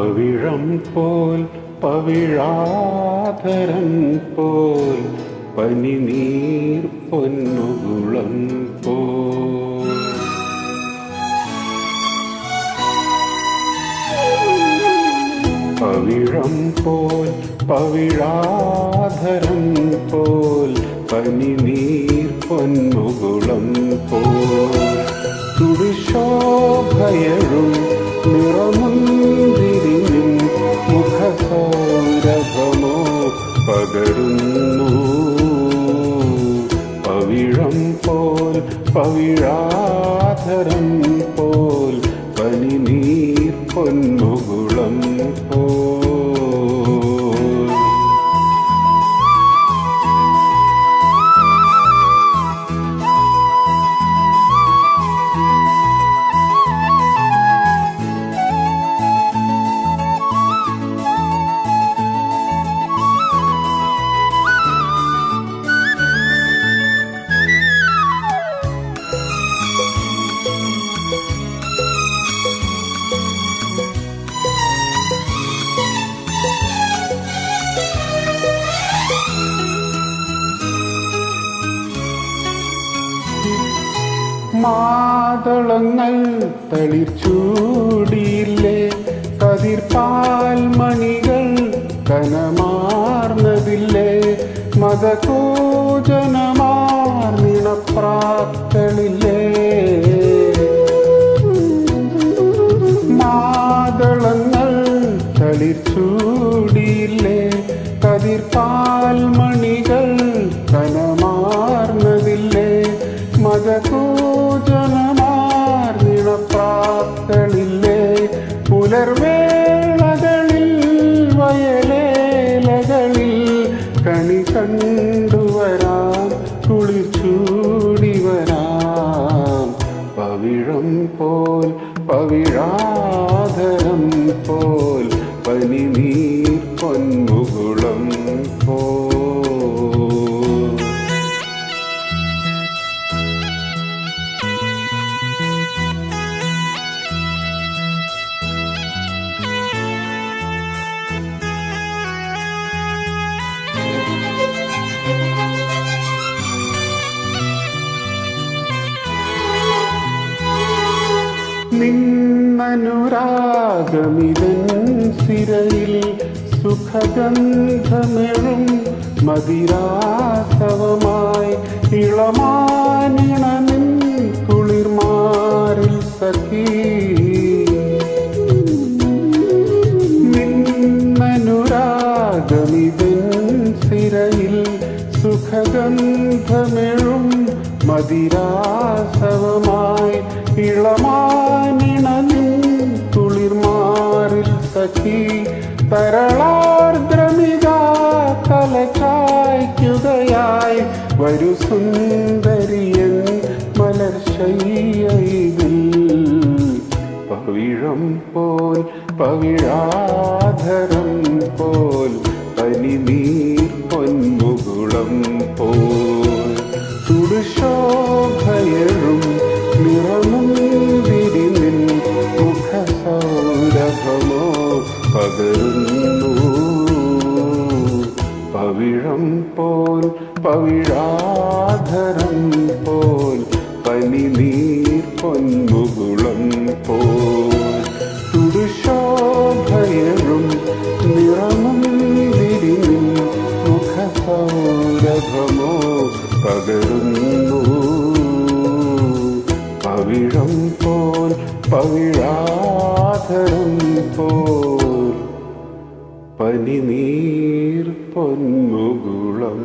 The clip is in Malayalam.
പവിഴം പോൽ പവിഴാധരം പോൽ പനിനീർ പൊന്നുകുളം പോൽ പവിഴം പോൽ പവിഴാധരം പോൽ പനിനീർ പൊന്നുകുളം പോൽ പകരുന്നു. പവിഴം പോൽ പവിഴാധരം പോൽ പനിനീർ പൊന്നുകുളം മാതളങ്ങൾ തളിച്ചൂടിയില്ലേ കതിർപ്പാൽ മണികൾ കനമാർന്നതില്ലേ മതകോജനമാർന്നിണപ്രാക്കളില്ലേ മാതളങ്ങൾ തളിർച്ചൂടിയില്ലേ? കതിർപ്പാൽ മണികൾ പവിഴം പോൽ പവിഴാധരം പോൽ പനിനീർ പൊന്മുകുളം നിന്നനുരാഗമിതൻ സിരയിൽ സുഖഗന്ധമെഴും മതിരാസവമായി ഇളമാനിണമിൻ കുളിർമാറിൽ സഖീ. നിന്നനുരാഗമിതൻ സിരയിൽ സുഖഗന്ധമെഴും മതിരാസവമായി തലചായ്ക്കുകയായി വരു സുന്ദരിയൻ മലർശയ്യയിൽ പവിഴം പോൽ പവിഴാധരം പവിഴാധരം പോൽ പനിനീർ പൊന്മുകുളം പോൽ തുടുശോഭയഴും നിറമും വിരിനും മുഖസൗരഭമോ പകരുന്നു. പവിഴം പോൽ പവിഴാധരം പോൽ പനിനീർ പൊന്നുകുളം.